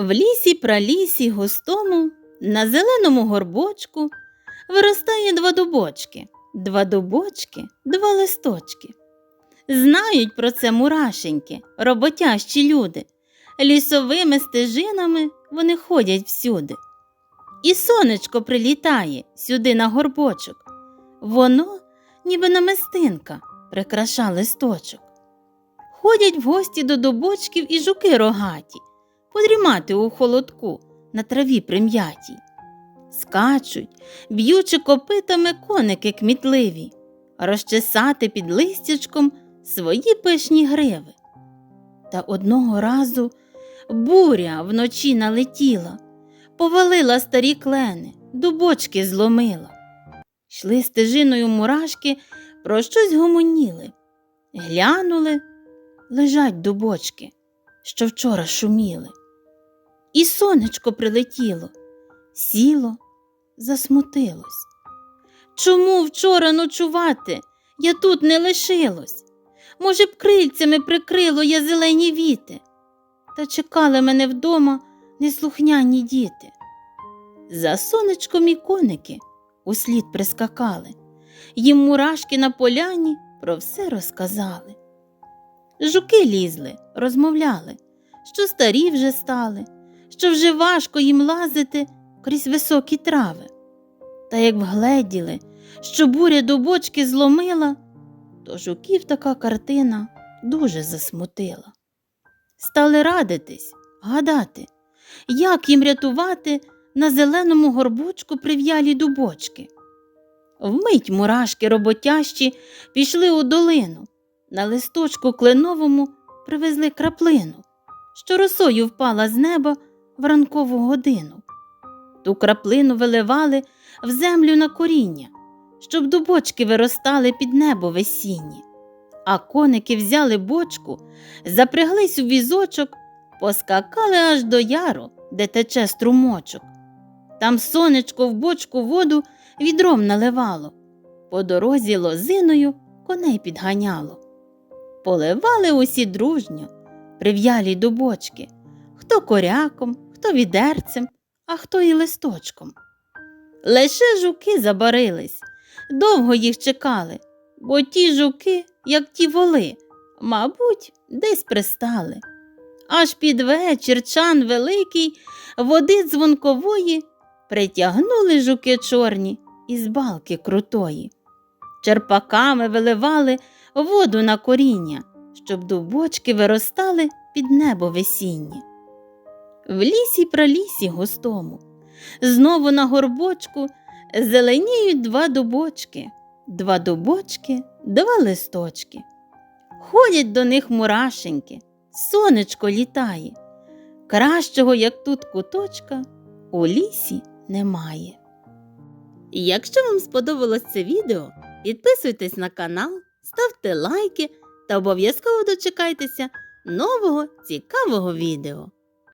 В лісі пралісі густому, на зеленому горбочку виростає два дубочки, два дубочки, два листочки. Знають про це мурашеньки, роботящі люди. Лісовими стежинами вони ходять всюди. І сонечко прилітає сюди на горбочок. Воно, ніби намистинка, прикраша листочок. Ходять в гості до дубочків і жуки рогаті, подрімати у холодку на траві прим'ятій. Скачуть, б'ючи копитами коники кмітливі, розчесати під листячком свої пишні гриви. Та одного разу буря вночі налетіла, повалила старі клени, дубочки зломила. Йшли стежиною мурашки, про щось гомоніли. Глянули, лежать дубочки, що вчора шуміли. І сонечко прилетіло, сіло, засмутилось. Чому вчора ночувати я тут не лишилось? Може б, крильцями прикрило я зелені віти, та чекали мене вдома неслухняні діти. За сонечком і коники услід прискакали, їм мурашки на поляні про все розказали. Жуки лізли, розмовляли, що старі вже стали, що вже важко їм лазити крізь високі трави. Та як вгледіли, що буря до бочки зломила, то жуків така картина дуже засмутила. Стали радитись, гадати, як їм рятувати на зеленому горбочку прив'ялі дубочки. Вмить мурашки роботящі пішли у долину, на листочку кленовому привезли краплину, що росою впала з неба в ранкову годину. Ту краплину виливали в землю на коріння, щоб дубочки виростали під небо весінні. А коники взяли бочку, запряглись у візочок, поскакали аж до яру, де тече струмочок. Там сонечко в бочку воду відром наливало, по дорозі лозиною коней підганяло. Поливали усі дружньо, прив'ялі до бочки, хто коряком, хто відерцем, а хто і листочком. Лише жуки забарились, довго їх чекали, бо ті жуки, як ті воли, мабуть, десь пристали. Аж під вечір чан великий води дзвонкової притягнули жуки чорні із балки крутої. Черпаками виливали воду на коріння, щоб дубочки виростали під небо весінні. В лісі пралісі густому, знову на горбочку зеленіють два дубочки, два дубочки, два листочки. Ходять до них мурашеньки, сонечко літає. Кращого, як тут куточка, у лісі немає. Якщо вам сподобалось це відео, підписуйтесь на канал, ставте лайки та обов'язково дочекайтеся нового цікавого відео.